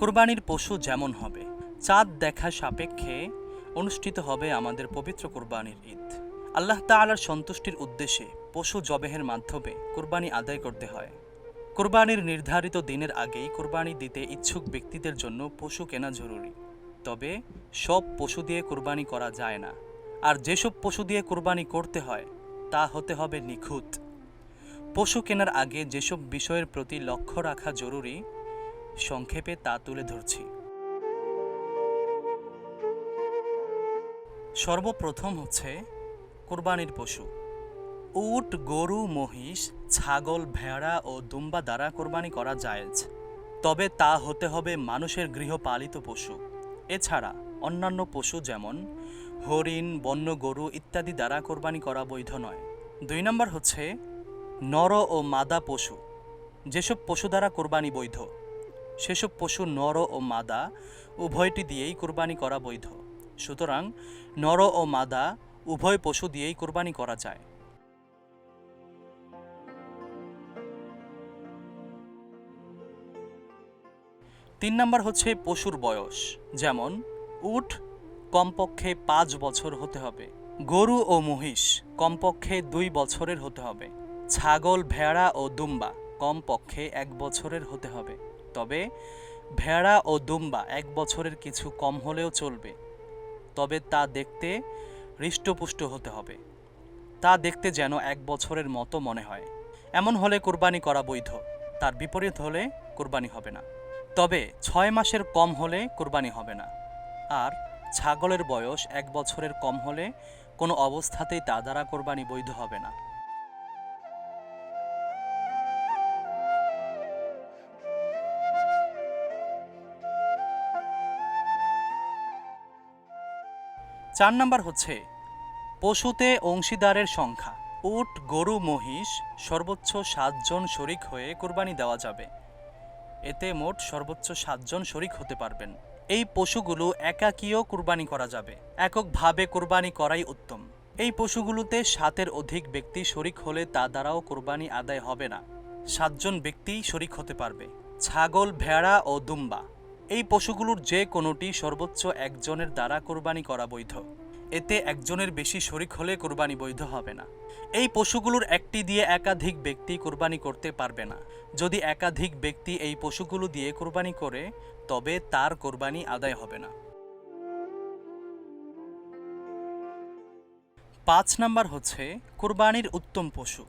কোরবানির পশু যেমন হবে, চাঁদ দেখা সাপেক্ষে অনুষ্ঠিত হবে আমাদের পবিত্র কোরবানির ঈদ। আল্লাহ তাআলার সন্তুষ্টির উদ্দেশ্যে পশু জবেহের মাধ্যমে কোরবানি আদায় করতে হয়। কোরবানির নির্ধারিত দিনের আগেই কোরবানি দিতে ইচ্ছুক ব্যক্তিদের জন্য পশু কেনা জরুরি। তবে সব পশু দিয়ে কোরবানি করা যায় না। আর যেসব পশু দিয়ে কোরবানি করতে হয়, তা হতে হবে নিখুঁত। পশু কেনার আগে যেসব বিষয়ের প্রতি লক্ষ্য রাখা জরুরি সংক্ষেপে তা তুলে ধরছি। সর্বপ্রথম হচ্ছে কোরবানির পশু। উট, গরু, মহিষ, ছাগল, ভেড়া ও দুম্বা দ্বারা কোরবানি করা জায়েজ। তবে তা হতে হবে মানুষের গৃহপালিত পশু। এছাড়া অন্যান্য পশু যেমন হরিণ বন্য গরু ইত্যাদি দ্বারা কোরবানি করা বৈধ নয়। দুই নম্বর হচ্ছে নর ও মাদা পশু। যেসব পশু দ্বারা কোরবানি বৈধ সেসব পশু নর ও মাদা উভয়টি দিয়েই কোরবানি করা বৈধ। সুতরাং নর ও মাদা উভয় পশু দিয়েই কোরবানি করা যায়। তিন নম্বর হচ্ছে পশুর বয়স, যেমন উট কমপক্ষে পাঁচ বছর হতে হবে, গরু ও মহিষ কমপক্ষে দুই বছরের হতে হবে, ছাগল, ভেড়া ও দুম্বা কমপক্ষে এক বছরের হতে হবে। তবে ভেড়া ও দুম্বা এক বছরের কিছু কম হলেও চলবে। তবে তা দেখতে হৃষ্টপুষ্ট হতে হবে। তা দেখতে যেন এক বছরের মতো মনে হয়। এমন হলে কোরবানি করা বৈধ, তার বিপরীত হলে কোরবানি হবে না। তবে ছয় মাসের কম হলে কোরবানি হবে না। আর ছাগলের বয়স এক বছরের কম হলে কোনো অবস্থাতেই তা দ্বারা কোরবানি বৈধ হবে না। চার নাম্বার হচ্ছে, পশুতে অংশীদারের সংখ্যা। উট, গরু, মহিষ, সর্বোচ্চ সাতজন শরিক হয়ে কোরবানি দেওয়া যাবে। এতে মোট সর্বোচ্চ সাতজন শরিক হতে পারবেন। এই পশুগুলো একাকীয় কোরবানি করা যাবে। এককভাবে কোরবানি করাই উত্তম। এই পশুগুলোতে সাতের অধিক ব্যক্তি শরিক হলে তা দ্বারাও কোরবানি আদায় হবে না। সাতজন ব্যক্তি শরিক হতে পারবে। ছাগল, ভেড়া ও দুম্বা। এই পশুগুলোর যে কোনোটি সর্বোচ্চ একজনের দ্বারা কোরবানি করা বৈধ। এতে একজনের বেশি শরিক হলে কোরবানি বৈধ হবে না। এই পশুগুলোর একটি দিয়ে একাধিক ব্যক্তি কোরবানি করতে পারবে না। যদি একাধিক ব্যক্তি এই পশুগুলো দিয়ে কোরবানি করে, তবে তার কোরবানি আদায় হবে না। পাঁচ নাম্বার হচ্ছে, কোরবানির উত্তম পশু।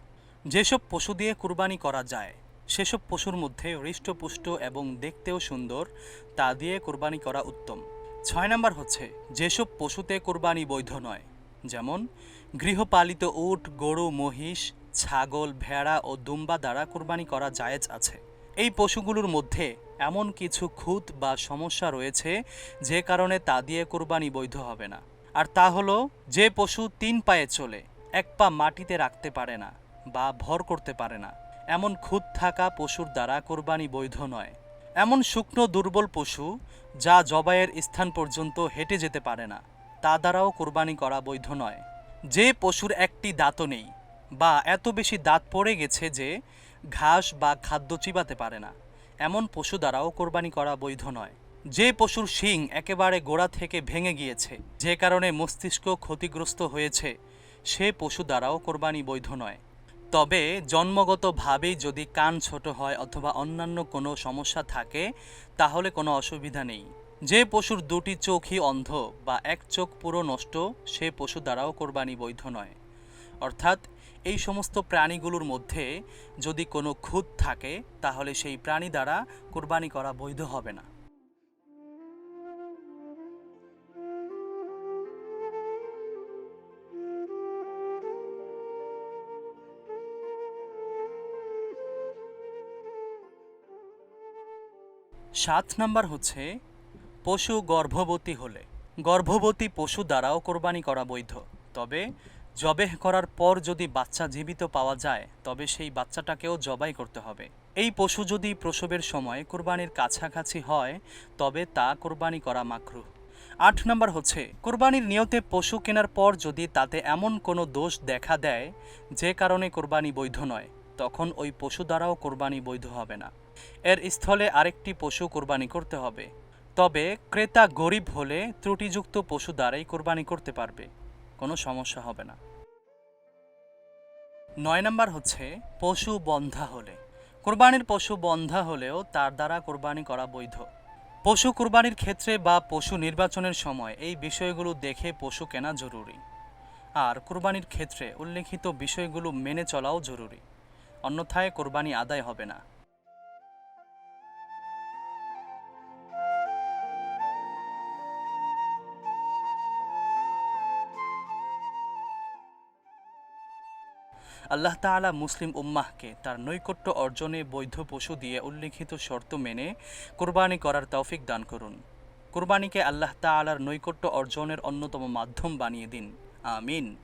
যেসব পশু দিয়ে কোরবানি করা যায় সেসব পশুর মধ্যে হৃষ্টপুষ্ট এবং দেখতেও সুন্দর, তা দিয়ে কোরবানি করা উত্তম। ছয় নাম্বার হচ্ছে, যেসব পশুতে কোরবানি বৈধ নয়, যেমন গৃহপালিত উট, গরু, মহিষ, ছাগল, ভেড়া ও দুম্বা দ্বারা কোরবানি করা জায়েজ আছে। এই পশুগুলোর মধ্যে এমন কিছু খুঁত বা সমস্যা রয়েছে যে কারণে তা দিয়ে কোরবানি বৈধ হবে না। আর তা হলো, যে পশু তিন পায়ে চলে, এক পা মাটিতে রাখতে পারে না বা ভর করতে পারে না। এমন খুদ থাকা পশুর দ্বারা কোরবানি বৈধ নয়। এমন শুকনো দুর্বল পশু যা জবাইয়ের স্থান পর্যন্ত হেঁটে যেতে পারে না, তা দ্বারাও কোরবানি করা বৈধ নয়। যে পশুর একটি দাঁতও নেই বা এত বেশি দাঁত পড়ে গেছে যে ঘাস বা খাদ্য চিবাতে পারে না, এমন পশু দ্বারাও কোরবানি করা বৈধ নয়। যে পশুর শিং একেবারে গোড়া থেকে ভেঙে গিয়েছে, যে কারণে মস্তিষ্ক ক্ষতিগ্রস্ত হয়েছে, সে পশু দ্বারাও কোরবানি বৈধ নয়। তবে জন্মগতভাবেই যদি কান ছোট হয় অথবা অন্যান্য কোনো সমস্যা থাকে, তাহলে কোনো অসুবিধা নেই। যে পশুর দুটি চোখই অন্ধ বা এক চোখ পুরো নষ্ট, সে পশু দ্বারাও কোরবানি বৈধ নয়। অর্থাৎ এই সমস্ত প্রাণীগুলোর মধ্যে যদি কোনো খুঁত থাকে, তাহলে সেই প্রাণী দ্বারা কোরবানি করা বৈধ হবে না। সাত নাম্বার হচ্ছে, পশু গর্ভবতী হলে। গর্ভবতী পশু দ্বারাও কোরবানি করা বৈধ। তবে জবেহ করার পর যদি বাচ্চা জীবিত পাওয়া যায়, তবে সেই বাচ্চাটাকেও জবাই করতে হবে। এই পশু যদি প্রসবের সময় কোরবানির কাছাকাছি হয়, তবে তা কোরবানি করা মাকরু আট নম্বর হচ্ছে, কোরবানির নিয়তে পশু কেনার পর যদি তাতে এমন কোনো দোষ দেখা দেয়, যে কারণে কোরবানি বৈধ নয়, তখন ওই পশু দ্বারাও কোরবানি বৈধ হবে না। এর স্থলে আরেকটি পশু কোরবানি করতে হবে। তবে ক্রেতা গরিব হলে ত্রুটিযুক্ত পশু দ্বারাই কোরবানি করতে পারবে। কোনো সমস্যা হবে না। নয় নম্বর হচ্ছে পশু বন্ধা হলে। কোরবানির পশু বন্ধা হলেও তার দ্বারা কোরবানি করা বৈধ। পশু কোরবানির ক্ষেত্রে বা পশু নির্বাচনের সময় এই বিষয়গুলো দেখে পশু কেনা জরুরি। আর কোরবানির ক্ষেত্রে উল্লেখিত বিষয়গুলো মেনে চলাও জরুরি। অন্যথায় কোরবানি আদায় হবে না। আল্লাহ তালা মুসলিম উম্মাহকে তার নৈকট্য অর্জনে বৈধ পশু দিয়ে উল্লিখিত শর্ত মেনে কোরবানি করার তৌফিক দান করুন। কোরবানিকে আল্লাহ তালার নৈকট্য অর্জনের অন্যতম মাধ্যম বানিয়ে দিন। আমিন।